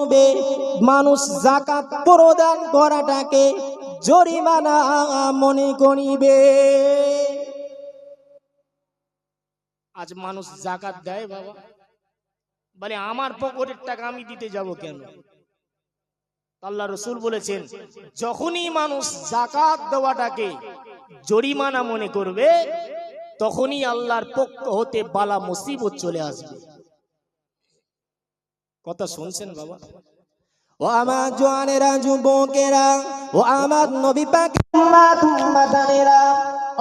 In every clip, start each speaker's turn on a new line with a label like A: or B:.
A: করবে মানুষ জাকাত প্রদান করাটাকে জরিমানা মনে করিবে।
B: আজ মানুষ জাকাত দেয় বাবা। বলে, আমার পকেটের টাকা আমি দিতে যাব কেন? আল্লাহ রসুল বলেছেন, যখনই মানুষ জাকাত দেওয়াটাকে জরিমানা মনে করবে, তখনই আল্লাহর পক্ষ হতে বালা মুসিবত চলে আসবে। কথা শুনছেন বাবা?
A: ও আমার জোয়ানেরা যুবকেরা ও আমার নবী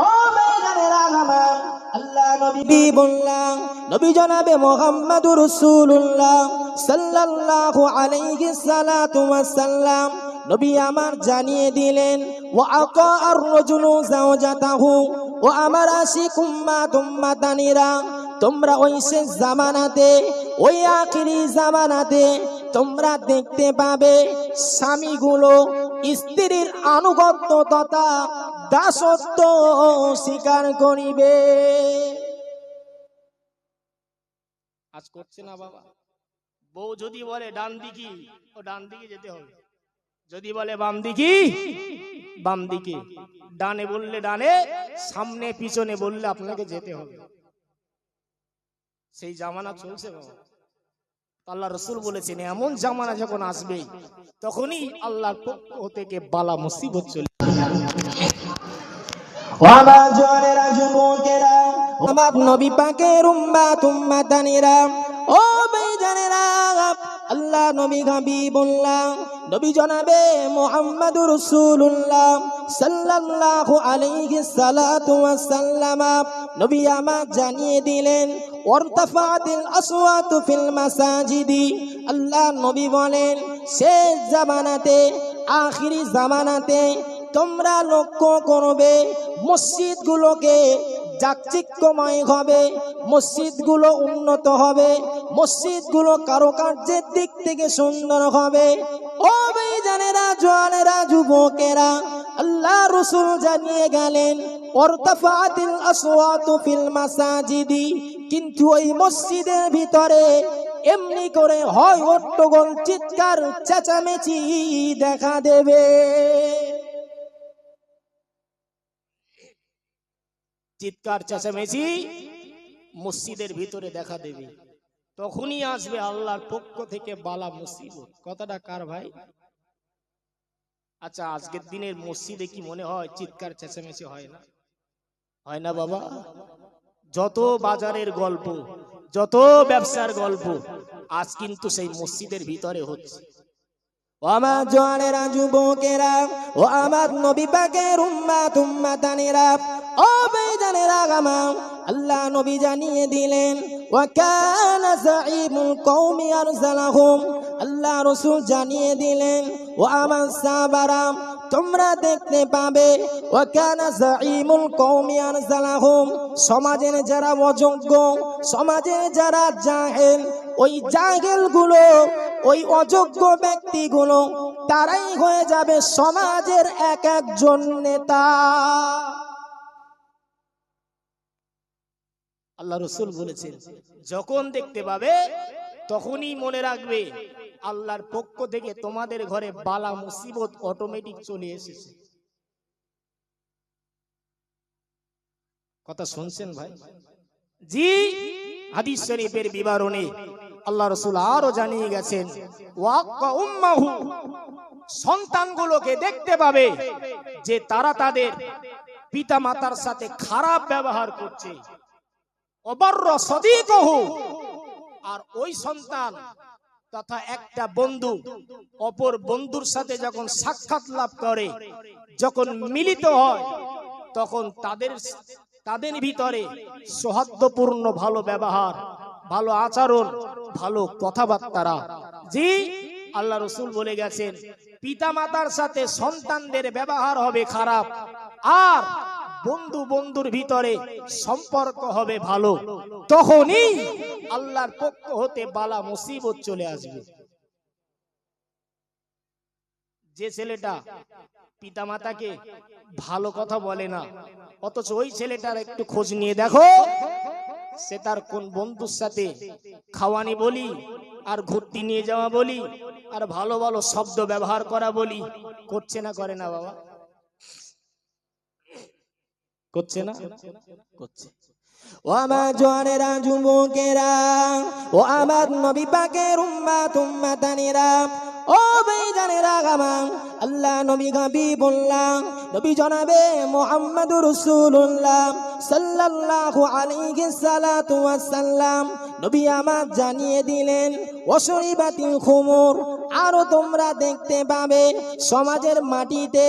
A: ও বেগানেরা আমার আল্লাহ নবী বললাম নবী জনাবে মোহাম্মদুর রাসূলুল্লাহ সাল্লাল্লাহু আলাইহি সালাতু ওয়াসাল্লাম। নবী আমার জানিয়ে দিলেন ওয়া আকা আর রাজুলু জাওজাতাহু ও আমার আশিক উম্মাত উম্মাতানিরা তোমরা ওই শেষ জামানাতে ওই আখিরি জামানাতে তোমরা দেখতে পাবে স্বামীগুলো স্ত্রীর আনুগত্য তথা দাসত্ব স্বীকার করিবে।
B: আজ করছে না বাবা। বউ যদি বলে ডান দিকি, ও ডান দিকে যেতে হবে। যদি বলে বাম দিকি, বাম দিকে। ডানে বললে ডানে, সামনে পিছনে বললে আপনাকে যেতে হবে। সেই জামানা চলছে বাবা। আল্লাহ রসুল বলেছেন এমন জামানা যখন আসবে তখনই আল্লাহর পক্ষ থেকে বালা মুসিবত চলে
A: আমার জোয়ানেরা যুবকেরা ও আমার নবী পাকের উম্মাত উম্মাতানিরা ও বেজানেরা আল্লাহ নবী হাবিবুল্লাহ নবী জনাবে মুহাম্মাদুর রাসূলুল্লাহ সাল্লাল্লাহু আলাইহি সালাতু ওয়াসাল্লাম নবী আমার জানিয়ে দিলেন ওয়ারতাফাতিল আসওয়াতু ফিল মাসাজিদি। আল্লাহ নবী বলেন, শেষ জামানাতে, আখিরি জামানাতে তোমরা লক্ষ্য করবে, মসজিদগুলোকে জাকচিক্যময় হবে, মসজিদগুলো উন্নত হবে, মসজিদগুলো কারুকার্যের দিক থেকে সুন্দর হবে। ও জানেরা জোয়ানেরা, যুবকেরা, আল্লাহ রসুল জানিয়ে গেলেন অর্তাফাতিল আসওয়াতু ফিল মাসাজিদি। কিন্তু ওই মসজিদের ভিতরে এমনি করে হয় হট্টগোল চিৎকার, চেঁচামেচি দেখা দেবে।
B: চিৎকার, চেঁচামেচি মসজিদের ভিতরে দেখা দেবে। তখনই আসবে আল্লাহর পক্ষ থেকে বালা মুসিবত। কথাটা কার ভাই? আচ্ছা আজকের দিনের মসজিদে কি মনে হয় চিৎকার, চেঁচামেচি হয় না? হয় না বাবা? যত বাজারের গল্প যত ব্যবসার গল্প আজ কিন্তু সেই মসজিদের ভিতরে হচ্ছে।
A: ও আমার জোয়ানেরা যুবকেরা ও আমার নবী পাকের উম্মাত উম্মাতানেরা ও বেজানেরা গামাম আল্লাহ নবী জানিয়ে দিলেন ওয়াকান যাইমুল কওমি আরসালাহুম আল্লাহ রাসূল জানিয়ে দিলেন ও আমার সাহাবারা তোমরা দেখতে পাবে সমাজের যারা অযোগ্য, সমাজের যারা জাহেল, ওই জাহেলগুলো ওই অযোগ্য ব্যক্তিগুলো, তারাই হয়ে যাবে সমাজের এক একজন নেতা।
B: আল্লাহ রসুল বলেছেন, যখন দেখতে পাবে, তখনই মনে রাখবে আল্লাহর পক্ষ থেকে তোমাদের ঘরে বালা মুসিবত অটোমেটিক চলে এসেছে। কথা শুনছেন ভাই? জি। হাদিস শরীফের বিবরণে আল্লাহ রসুল আরও জানিয়ে গেছেন সন্তানগুলোকে দেখতে পাবে যে তারা তাদের পিতা মাতার সাথে খারাপ ব্যবহার করছে। অবর্র সদিকহু আর ওই সন্তান তথা একটা বন্ধু, অপর বন্ধুর সাথে যখন সাক্ষাৎ লাভ করে, যখন মিলিত হয়, তখন তাদের তাদের ভিতরে সৌহার্দ্যপূর্ণ ভালো ব্যবহার, ভালো আচরণ, ভালো কথাবার্তারা। জি, আল্লাহ রসুল বলে গেছেন পিতা মাতার সাথে সন্তানদের ব্যবহার হবে খারাপ, আর বন্ধু বন্ধুর ভিতরে সম্পর্ক হবে ভালো। তখনই আল্লাহর পক্ষ হতে বালা মুসিবত চলে আসবে। যে ছেলেটা পিতা মাতাকে ভালো কথা বলে না, অথচ ওই ছেলেটার একটু খোঁজ নিয়ে দেখো, সে তার কোন বন্ধুর সাথে খাওয়ানি বলি, আর ঘুরতি নিয়ে যাওয়া বলি, আর ভালো ভালো শব্দ ব্যবহার করা বলি, করছে না, করে না বাবা? করছে না? করছে।
A: ও আমার জোয়ানেরা যুবকেরা ও আমার নবী পাকের উম্মা তুম্মা তানিরা ও বেজানেরা গামাম আল্লাহ নবী গাবি বললাম নবী জনাবে মোহাম্মদ রসুল্লাহ সাল্লাল্লাহু আলাইহি সালাতু ওয়াসাল্লাম নবী আমার জানিয়ে দিলেন অসরি বাতিল খুমুর আরও তোমরা দেখতে পাবে সমাজের মাটিতে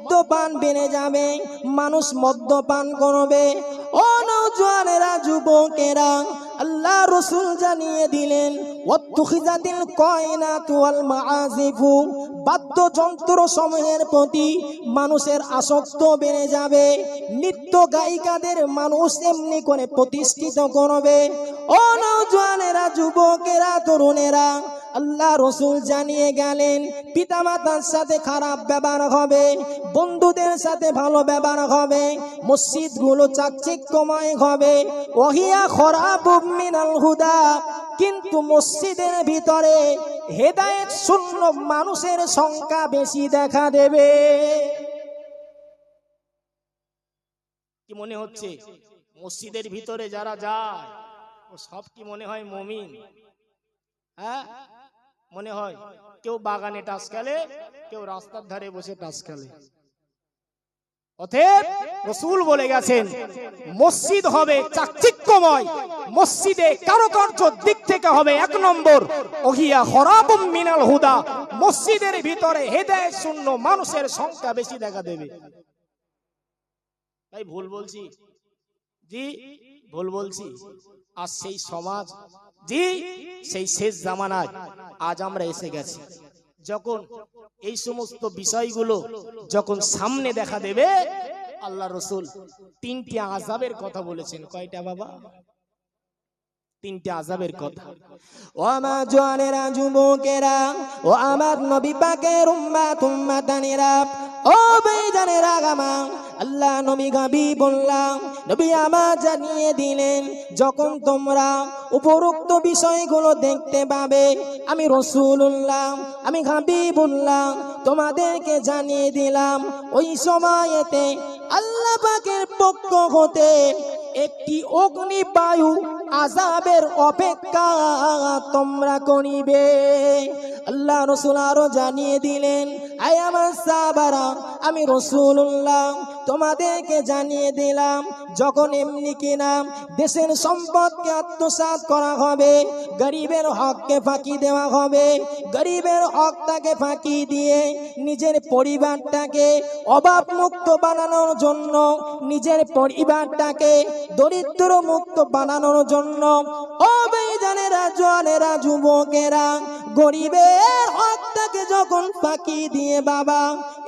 A: মদ্যপান বেড়ে যাবে, মানুষ মদ্যপান করবে। ও নৌজওয়ানেরা যুবকেরা, আল্লাহ রসুল জানিয়ে দিলেন বাদ্যযন্ত্র সমূহের প্রতি মানুষের আসক্ত বেড়ে যাবে। নৃত্য গায়িকাদের মানুষ এমনি করে প্রতিষ্ঠিত করবে। ও নৌজওয়ানেরা যুবকেরা, তরুণেরা আল্লাহ রসুল জানিয়ে গেলেন, পিতামাতার সাথে খারাপ ব্যবহার হবে, বন্ধুদের সাথে ভালো ব্যবহার হবে মসজিদগুলো চাকচিক্যময় হবে, ওহিয়া খরাব মিনাল হুদা। কিন্তু মসজিদের ভিতরে হেদায়েত শূন্য মানুষের সংখ্যা বেশি দেখা দেবে।
B: কি মনে হচ্ছে? মসজিদের ভিতরে যারা যায়, ও সব কি মনে হয় মমিন? হ্যাঁ? মনে হয় কেউ বাগানে টাস খেলে, কেউ রাস্তার ধারে বসে টাস খেলে। অতএব রসুল বলে গেছেন, মসজিদ হবে চাকচিক্যময়, মসজিদে দিক থেকে হবে এক নম্বর, ওহিয়া হরাবম মিনাল হুদা, মসজিদের ভিতরে হেদায়েত শূন্য মানুষের সংখ্যা বেশি দেখা দেবে। তাই ভুল বলছি? জি, ভুল বলছি। আর সেই সমাজ জি, সেই শেষ জামানায় আজ আমরা এসে গেছি। যখন এই সমস্ত বিষয়গুলো যখন সামনে দেখা দেবে, আল্লাহ রসুল তিনটি আজাবের কথা বলেছেন। কয়টা বাবা? তিনটি আজাবের কথা।
A: ও আমার জোয়ানেরা, যুবকেরা, ও আমার নবী পাকের উম্মা, তুম্মা ও আল্লাহ নবী গাবি বললাম, নবী আমার জানিয়ে দিলেন, যখন তোমরা উপরোক্ত বিষয়গুলো দেখতে পাবে, আমি রসুল্লাহ আমি গাবি বললাম তোমাদেরকে জানিয়ে দিলাম, ওই সময়েতে আল্লাহ পাকের পক্ষ হতে একটি অগ্নি বায়ু আজাবের অপেক্ষা তোমরা করিবে। আল্লাহ রসুল আরও জানিয়ে দিলেন আমার সাবারা আমি রসুল্লাহ তোমাদেরকে জানিয়ে দিলাম, যখন এমনি কিনা দেশের সম্পদকে আত্মসাৎ করা হবে, গরিবের হককে ফাঁকি দেওয়া হবে, গরিবের হকটাকে ফাঁকি দিয়ে নিজের পরিবারটাকে অভাব মুক্ত বানানোর জন্য, নিজের পরিবারটাকে দরিদ্র মুক্ত বানানোর জন্য, ও বেজানেরা জোয়ানেরা, যুবকেরা, গরিবের হকটাকে যখন ফাঁকি দিয়ে বাবা,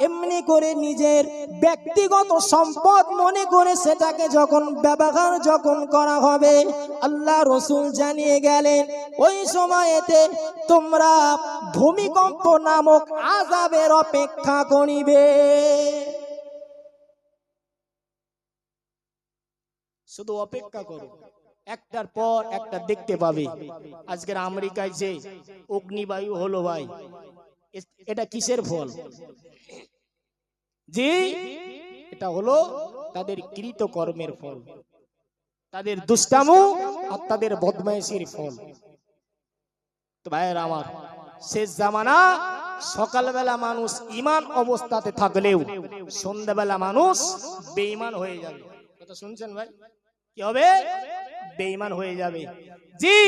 A: এমনি করে নিজের ব্যক্তিগত সম্পদ মনে করে সেটাকে যখন ব্যবহার যখন করা হবে, আল্লাহ রসুল জানিয়ে গেলেন, ওই সময়েতে তোমরা ভূমিকম্প নামক আজাবের অপেক্ষা করিবে।
B: শুধু অপেক্ষা করো, একটার পর একটা দেখতে পাবে। আজকের আমেরিকায় যে অগ্নিবায়ু হলো ভাই এটা কিসের ফল? জি এটা হলো তাদের কৃত কর্মের ফল তাদের দুষ্টামু আর তাদের বদমাইশির ফল। তো ভাইয়ের আমার শেষ জামানা সকালবেলা মানুষ ইমান অবস্থাতে থাকলেও সন্ধ্যাবেলা মানুষ বেঈমান হয়ে যাবে। কথা শুনছেন ভাই? কি হবে? বেঈমান হয়ে যাবে। জি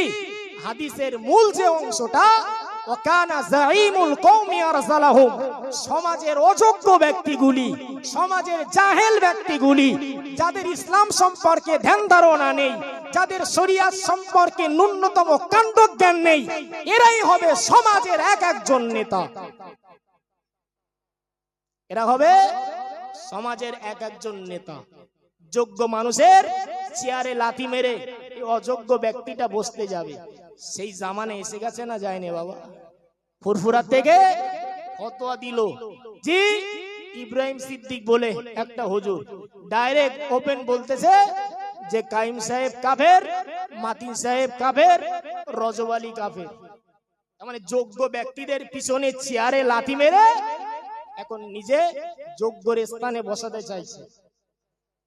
B: হাদিসের মূল যে অংশটা সমাজের অযোগ্য ব্যক্তিগুলি, সমাজের জাহেল ব্যক্তিগুলি, যাদের ইসলাম সম্পর্কে ধ্যান ধারণা নেই, যাদের শরিয়াত সম্পর্কে ন্যূনতম কাণ্ডজ্ঞান নেই, এরাই হবে সমাজের এক একজন নেতা। এরা হবে সমাজের এক একজন নেতা। যোগ্য মানুষের চেয়ারে লাথি মেরে অযোগ্য ব্যক্তিটা বসতে যাবে। সেই জামানে এসে গেছে না যায়নি বাবা? ফুরফুরা থেকে ফতোয়া দিল। জি, ইব্রাহিম সিদ্দিক বলে একটা হুজুর। ডাইরেক্ট ওপেন বলতেছে যে কাইম সাহেব কাফের, মাতিন সাহেব কাফের রজওয়ালি কাফের। মানে যোগ্য ব্যক্তিদের পিছনে চেয়ারে লাথি মেরে এখন নিজে যোগ্যর স্থানে বসাতে চাইছে।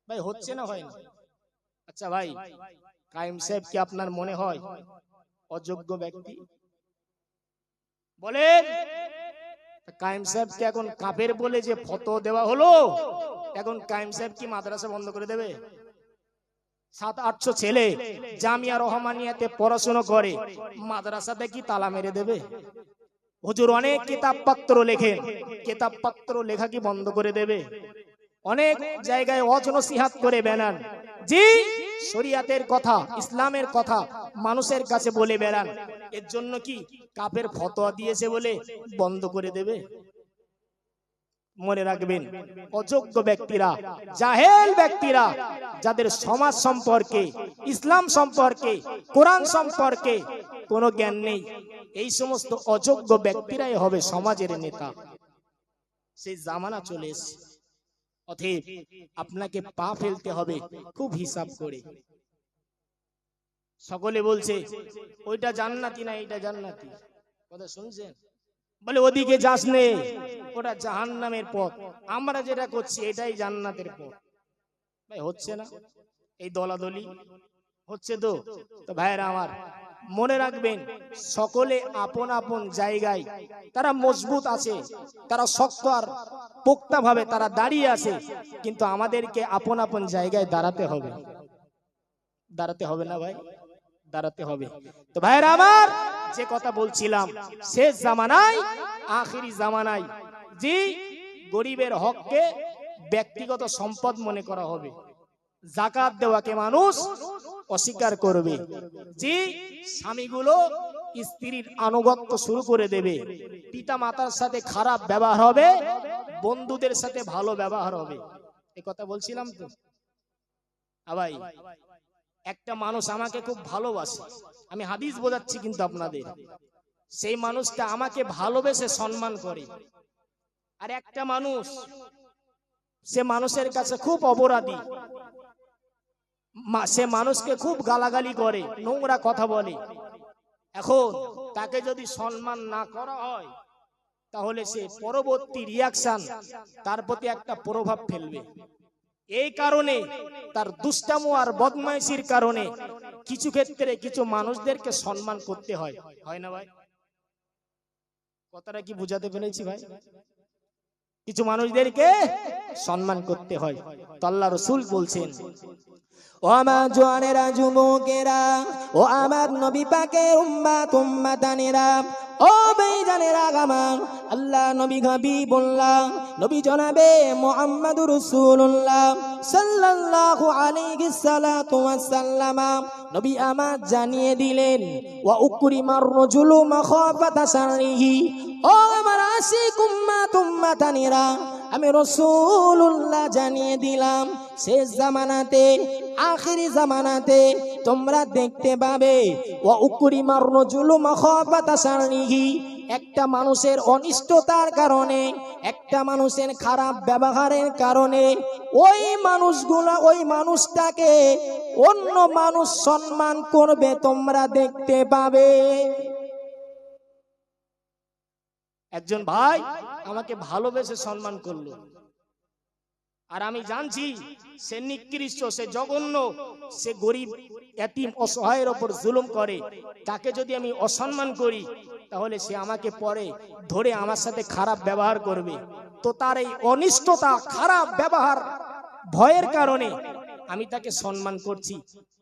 B: ভাই, হচ্ছে না হয় না? আচ্ছা ভাই, কাইম সাহেব কি আপনার মনে হয়? অযোগ্য ব্যক্তি। বলেন কাইম সাহেবকে এখন কাপের বলে যে ফটো দেওয়া হলো? এখন কাইম সাহেব কি মাদ্রাসা বন্ধ করে দেবে? সাত আটশো ছেলে জামিয়া রহমানিয়াতে পড়াশোনা করে মাদ্রাসাতে কি তালা মেরে দেবে? হুজুর অনেক কিতাব পত্র লেখেন কিতাব পত্র লেখা কি বন্ধ করে দেবে? অনেক জায়গায় অজনসিহাত করে বেড়ান জি, শরিয়াতের কথা, ইসলামের কথা মানুষের কাছে বলে বেড়ান। এর জন্য কি কাপের ফতোয়া দিয়েছে বলে বন্ধ করে দেবে? মনে রাখবেন, অযোগ্য ব্যক্তিরা, জাহেল ব্যক্তিরা, যাদের সমাজ সম্পর্কে, ইসলাম সম্পর্কে, কোরআন সম্পর্কে কোনো জ্ঞান নেই, এই সমস্ত অযোগ্য ব্যক্তিরাই হবে সমাজের নেতা। সেই জামানা চলে এসছে। অতএব আপনাকে পা ফেলতে হবে, খুব হিসাব করে। সকলে বলছে, ওইটা জান্নাতি না এটা জান্নাতি? কথা শুনছেন? বলে, ওদিকে যাস নে, ওটা জাহান নামের পথ। আমরা যেটা করছি, এটাই জান্নাতের পথ। ভাই, হচ্ছে না? এই দলাদলি হচ্ছে তো? তো ভাইয়েরা আমার মনে রাখবেন, সকলে আপন আপন জায়গায় তারা মজবুত আছে, তারা শক্ত আর পোক্তা ভাবে তারা দাঁড়িয়ে আছে, কিন্তু আমাদেরকে আপন আপন জায়গায় দাঁড়াতে হবে। দাঁড়াতে হবে না ভাই? দাঁড়াতে হবে। তো ভাইয়েরা আমার, যে কথা বলছিলাম, শেষ জামানায়, আখিরি জামানায়, জি, গরিবের হককে ব্যক্তিগত সম্পদ মনে করা হবে। জাকাত দেওয়াকে মানুষ অস্বীকার করবে। যে স্বামীগুলো স্ত্রীর আনুগত্য শুরু করে দেবে পিতা মাতার সাথে খারাপ ব্যবহার হবে, বন্ধুদের সাথে ভালো ব্যবহার হবে। এ কথা বলছিলাম তো? আবাই একটা মানুষ আমাকে খুব ভালোবাসে। আমি হাদিস বোঝাচ্ছি কিন্তু আপনাদের। সেই মানুষটা আমাকে ভালোবেসে সম্মান করে। আর একটা মানুষ, সে মানুষের কাছে খুব অপরাধী। সে মানুষকে খুব গালাগালি করে, নোংরা কথা বলে। এখন তাকে যদি সম্মান না করা হয়, তাহলে সে পরবর্তী রিয়াকশন তার প্রতি একটা প্রভাব ফেলবে। এই কারণে তার দুষ্টামো আর বদমাইশির কারণে কিছু ক্ষেত্রে কিছু মানুষদেরকে সম্মান করতে হয়। হয় না ভাই? কথাটা কি বুঝাতে পেরেছি ভাই? কিছু মানুষদেরকে সম্মান করতে হয়। তল্লা রসুল বলছেন,
A: ও আমার জোয়ানেরা, যুবকেরা, ও আমার নবী পাকের উম্মা তুম্মা তানেরা ও বেজানেরা গামান আল্লাহ নবী গাবি বললাম নবী জনাবে মোহাম্মদুর রাসূলুল্লাহ সাল্লাল্লাহু আলাইহি সাল্লাতু ওয়াসাল্লামা নবী আমার জানিয়ে দিলেন, ওয়া উকরিমার রাজুলু মাখাফাতা শাররিহি। ও আমার আশিক কুম্মা তুম্মা তানেরা আমি রসুল্লাহ জানিয়ে দিলাম, শেষ জামানাতে, আখিরি জামানাতে তোমরা দেখতে পাবে ও উকরিমার রজুলু মাখাফাতা সারনিহি একটা মানুষের অনিষ্টতার কারণে, একটা মানুষের খারাপ ব্যবহারের কারণে, ওই মানুষগুলো, ওই মানুষটাকে অন্য মানুষ সম্মান করবে, তোমরা দেখতে পাবে।
B: একজন ভাই আমাকে ভালোবেসে সম্মান করল। আর আমি জানছি, সে নিকৃষ্ট, সে জঘন্য, সে গরিব, এতিম, অসহায়ের ওপর জুলুম করে। তাকে যদি আমি অসম্মান করি তাহলে সে আমাকে পরে ধরে আমার সাথে খারাপ ব্যবহার করবে। তো তার এই অনিষ্টতা খারাপ ব্যবহার ভয়ের কারণে আমি তাকে সম্মান করছি।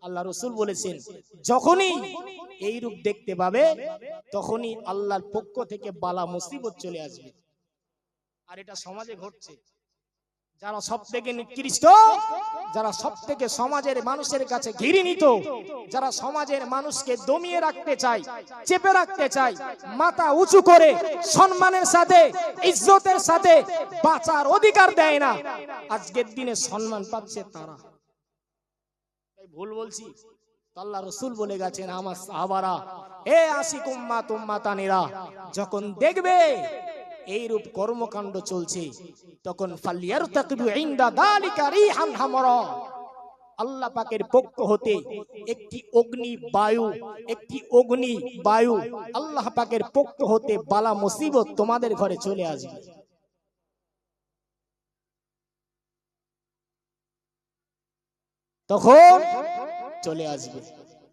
B: আল্লাহ রসুল বলেছেন যখনই এই রূপ দেখতে পাবে তখনই আল্লাহর পক্ষ থেকে বালা মুসিবত চলে আসবে। আর এটা সমাজে ঘটছে। যারা সব থেকে নিকৃষ্ট যারা সব থেকে সমাজের মানুষের কাছে ঘৃণিত যারা সমাজের মানুষকে দমিয়ে রাখতে চায় চেপে রাখতে চায় মাথা উঁচু করে সম্মানের সাথে ইজ্জতের সাথে বাঁচার অধিকার দেয় না আজকের দিনে সম্মান পাচ্ছে তারা। ভুল বলছি। আল্লাহ রসুল বলে গেছেন আমার সাহাবারা এ আশিক উম্মা তুম্মা তানেরা যখন দেখবে এইরূপ কর্মকাণ্ড চলছে, তখন ফালিয়ার তাকবু ইনদা দালিকা রিহান হামরা। আল্লাহ পাকের পক্ষ হতে একটি অগ্নি বায়ু, একটি অগ্নি বায়ু আল্লাহ পাকের পক্ষ হতে বালা মুসিবত তোমাদের ঘরে চলে আসবে। তখন চলে আসবে।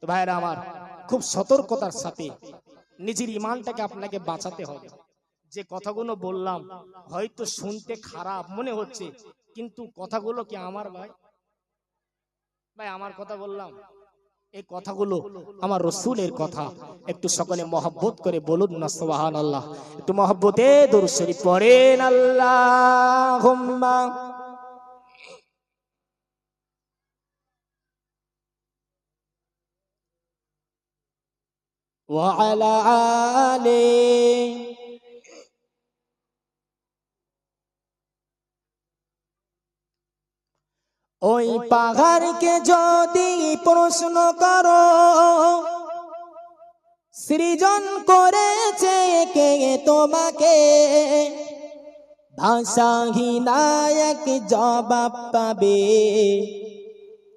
B: তো ভাইরা আমার খুব সতর্কতার সাথে নিজের ইমানটাকে আপনাকে বাঁচাতে হবে। যে কথাগুলো বললাম হয়তো শুনতে খারাপ মনে হচ্ছে কিন্তু কথাগুলো কি আমার ভাই ভাই আমার কথা বললাম এই কথাগুলো আমার রসুলের কথা একটু সকলে মহব্বত করে বলুন না সোহান আল্লাহ একটু মহব্বতে দরুদ পড়েন আল্লাহ وعلى آله ওই পাহাড়কে যদি প্রশ্ন করো, সৃজন করেছে কে তোমাকে? ভাষাহীনায়ক জবাব পাবে।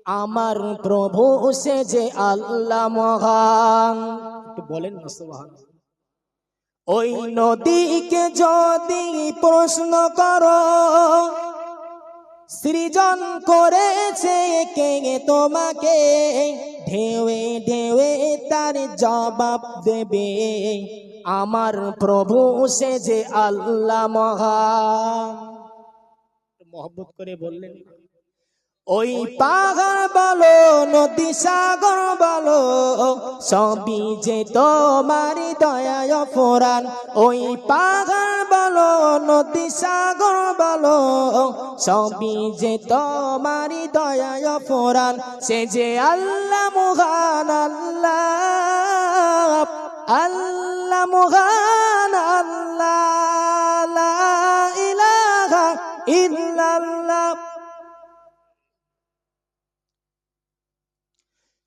B: আমার প্রভু সে যে আল্লাহ মহান। বলেন ওই নদীকে যদি প্রশ্ন করো সৃজন করেছে কে তোমাকে। ঢেউে ঢেউয়ে তার জবাব দেবে। আমার প্রভু সে যে আল্লাহ মহা। মহব্বত করে বললেন। ওই পাহাড় বলো, নদী সাগর বলো, সবই যে তোমার দয়ায় ফোরান ওই পাহাড় বলো, নদী সাগর বলো, সবই যে তোমার দয়ায় ফোরান সে যে আল্লাহ মহান, আল্লাহ আল্লাহ মহান, আল্লাহ।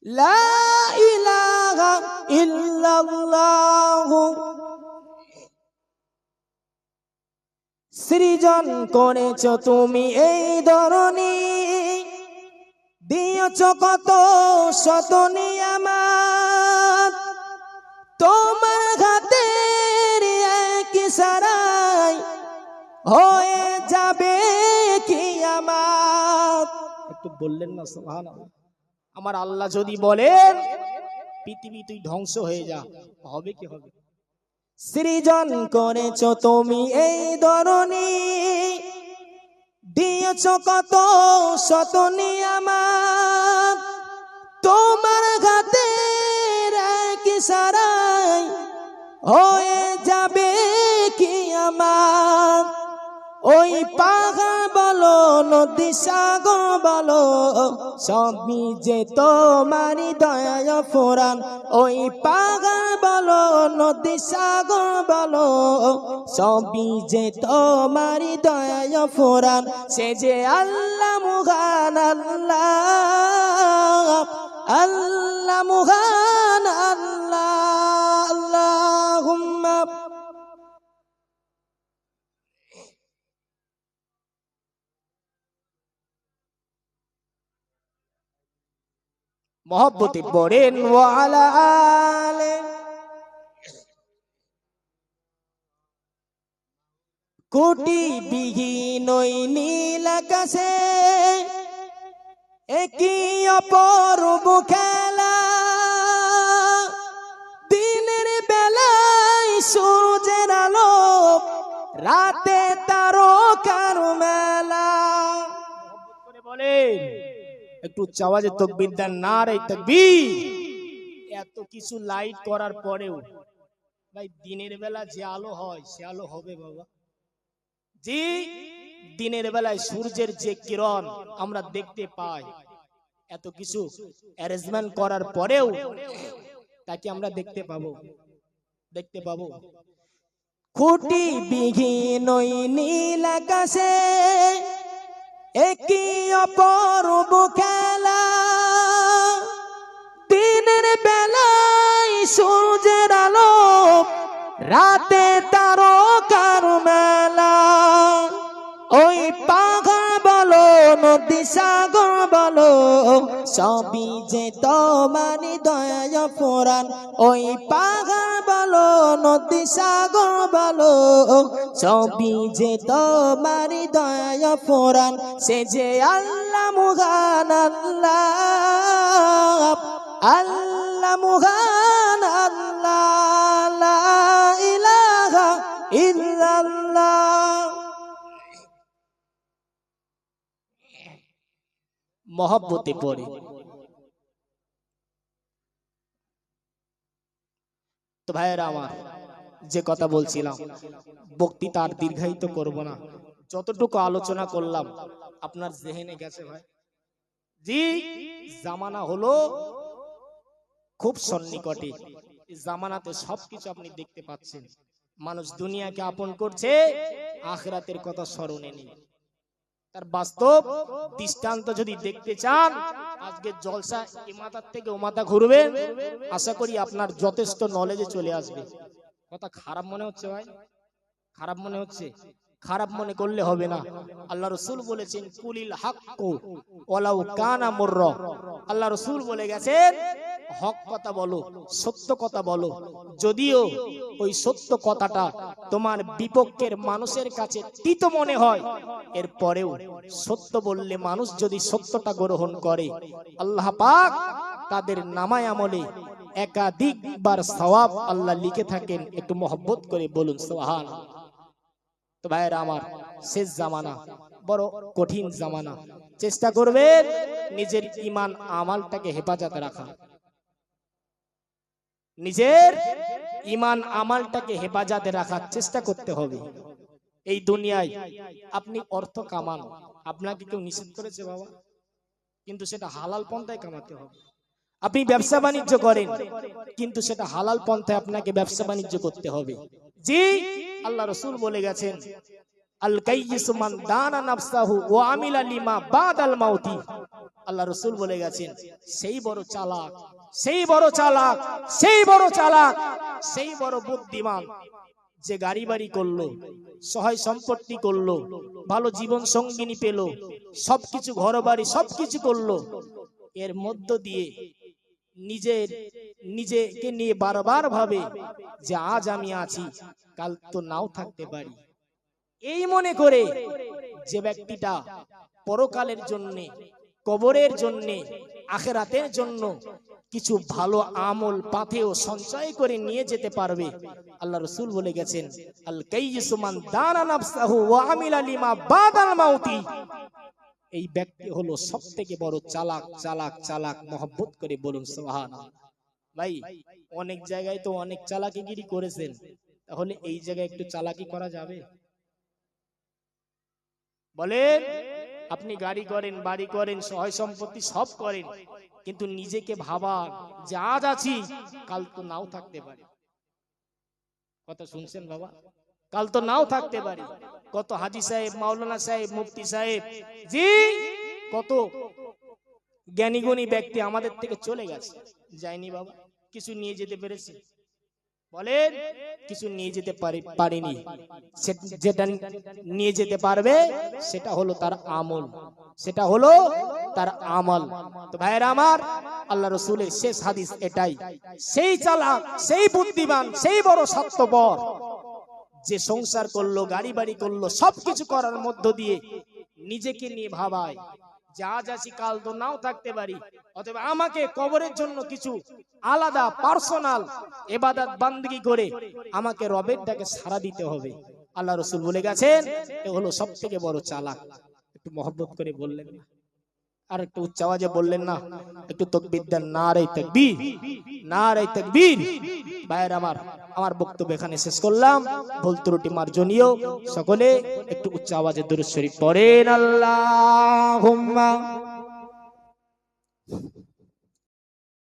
B: লা ইলাহা ইল্লাল্লাহ। সৃজন করেছ তুমি এই ধরনী দিয়েছ কত শত নিয়ামাত। তোমার হাতের এক সারাই হয়ে যাবে কি আমার একটু বললেন না, সুবহানাল্লাহ। আমার আল্লাহ যদি বলেন, পৃথিবী তুই ধ্বংস হয়ে যা, হবে কি হবে? সৃজন করেছ তুমি এই ধরনী দিয়েছ কত শত নিয়ামাত। তোমার ঘাতে এক সারাই হয়ে যাবে কি আমার? ওই পাহাড় নদী সাগর বলো? সবই যে তোমারি দয়ায় ফোরান। ওই পাহাড় বলো, নদী সাগর বলো। সবই যে তোমারি দয়ায় ফোরান। সে যে আল্লাহ মুহান আল্লাহ আল্লাহ মুহান মহব্বতে পড়েন কোটি বিহীন নীল আকাশে একই অপরূপ খেলা। দিনের বেলায় সূর্যের আলো, রাতে তারকার মেলা। বলেন। একটু উচ্চ আওয়াজে তকবির দেন না রে তকবীর। এত কিছু লাইট করার পরেও, ভাই, দিনের বেলা যে আলো হয়, সে আলো হবে বাবা। জি দিনের বেলায় সূর্যের যে কিরণ আমরা দেখতে পাই, এত কিছু অ্যারেঞ্জমেন্ট করার পরেও তাকে আমরা দেখতে পাবো। দেখতে পাবো। খুঁটি ওই নীল আকাশে একই অপরূপ খেলা। দিনের বেলায় সূর্যের আলো রাতে তারকার নদী সাগর বলো,
A: সবই যে তোমার দয়া ফোরান। ওই পাহাড় বলো, নদী সাগর বলো, সবই যে তোমার দয়া ফোরান। সে যে আল্লাহ মুগান আল্লাহ আল্লাহ মুগান আল্লাহ ইলাহা ইল্লাল্লাহ। মহব্বতে পড়ে। তো ভাইয়েরা আমার, যে কথা বলছিলাম বক্তৃতা আর দীর্ঘায়িত করব না। যতটুকু আলোচনা করলাম, আপনার জেহেনে গেছে ভাই। জি, জামানা হলো খুব সন্নিকটে। জামানাতে সবকিছু আপনি দেখতে পাচ্ছেন। মানুষ দুনিয়াকে আপন করছে, আখরাতের কথা স্মরণে নেই তার বাস্তব দৃষ্টান্ত যদি দেখতে চান, আজকে জলসা এ মাথার থেকে ও মাথা ঘুরবেন আশা করি আপনার যথেষ্ট নলেজে চলে আসবে। কথা খারাপ মনে হচ্ছে ভাই? খারাপ মনে হচ্ছে? খারাপ মনে করলে হবে না। আল্লাহ রসুল বলেছেন, কুলিল হাক্কু ওলাউ কানা মুর্র। আল্লাহ রসুল বলে গেছেন হক কথা বলো, সত্য কথা বলো। যদিও ওই সত্য কথাটা তোমার বিপক্ষের মানুষের কাছে তিত মনে হয় এর পরেও সত্য বললে মানুষ যদি সত্যটা গ্রহণ করে, আল্লাহ পাক তাদের নামায় আমলে একাধিকবার সওয়াব আল্লাহ লিখে থাকেন, একটু মহব্বত করে বলুন সোহান তো ভাইয়েরা আমার শেষ জামানা, বড় কঠিন জামানা। চেষ্টা করবেন নিজের ইমান আমালটাকে হেফাজতে রাখা। নিজের ইমান আমালটাকে হেফাজতে রাখার চেষ্টা করতে হবে। এই দুনিয়ায় আপনি অর্থ কামান। আপনাকে কেউ নিষেধ করেছে বাবা? কিন্তু সেটা হালাল পন্থায় কামাতে হবে। আপনি ব্যবসা বাণিজ্য করেন, কিন্তু সেটা হালাল পন্থায় আপনাকে ব্যবসা বাণিজ্য করতে হবে। জি, আল্লাহ রসুল বলে গেছেন আল্লাহ রসুল বলে গেছেন, সেই বড় চালাক, সেই বড় চালাক, সেই বড় চালাক, সেই বড় বুদ্ধিমান, যে গাড়ি বাড়ি করল, সহায় সম্পত্তি করল, ভালো জীবন সঙ্গিনী পেল, সবকিছু ঘর বাড়ি সবকিছু করল, এর মধ্য দিয়ে নিজের, নিজেকে নিয়ে বারবার ভাবে যে আজ আমি আছি, কাল তো নাও থাকতে পারি। এই মনে করে যে ব্যক্তিটা পরকালের জন্যে, কবরের জন্যে, আখেরাতের জন্য কিছু ভালো আমল পাথেও সঞ্চয় করে নিয়ে যেতে পারবে। আল্লাহ রসুল বলে গেছেন, আল কাইয়িসুমান দানা এই ব্যক্তি হলো সব থেকে বড় চালাক চালাক চালাক, মহব্বত করে বলুন সোহান ভাই, অনেক জায়গায় তো অনেক চালাকিগিরি করেছেন। তাহলে এই জায়গায় একটু চালাকি করা যাবে? বলেন, আপনি গাড়ি করেন, বাড়ি করেন, সহায় সম্পত্তি সব করেন, কিন্তু নিজেকে ভাবা যে আছি, কাল তো নাও থাকতে পারে। কথা শুনছেন বাবা? কাল তো নাও থাকতে পারে। কত হাজি সাহেব, মাওলানা সাহেব, মুফতি সাহেব, জি, কত জ্ঞানীগুণী ব্যক্তি আমাদের থেকে চলে গেছে। যায়নি বাবা? কিছু নিয়ে যেতে পেরেছে? বলেন, কিছু নিয়ে যেতে পারি পারিনি। যেটা নিয়ে যেতে পারবে, সেটা হলো তার আমল। সেটা হলো তার আমল। তো ভাইয়েরা আমার, আল্লাহ রসুলের শেষ হাদিস এটাই। সেই চালাক, সেই বুদ্ধিমান, সেই বড় সত্যবর যে সংসার করল, গাড়ি বাড়ি করল, সবকিছু করার মধ্য দিয়ে নিজেকে নিয়ে ভাবায়। যে যা কাল তো নাও থাকতে পারি। অথবা আমাকে কবরের জন্য কিছু আলাদা, পার্সোনাল এবাদাত বান্দগি করে আমাকে রবের ডাকে সারা দিতে হবে। আল্লাহ রসুল বলে গেছেন, এ হলো সব থেকে বড় চালাক। একটু মহব্বত করে বললেন না। আর একটু উচ্চ আওয়াজে বললেন, না, একটু তকবির দেন, না রে তকবির, না রে তকবির। ভাইয়ের আমার আমার বক্তব্য এখানে শেষ করলাম। ভুল ত্রুটি মার্জনীয়। সকলে একটু উচ্চ আওয়াজে দূর শরীফ পড়েন আল্লাহ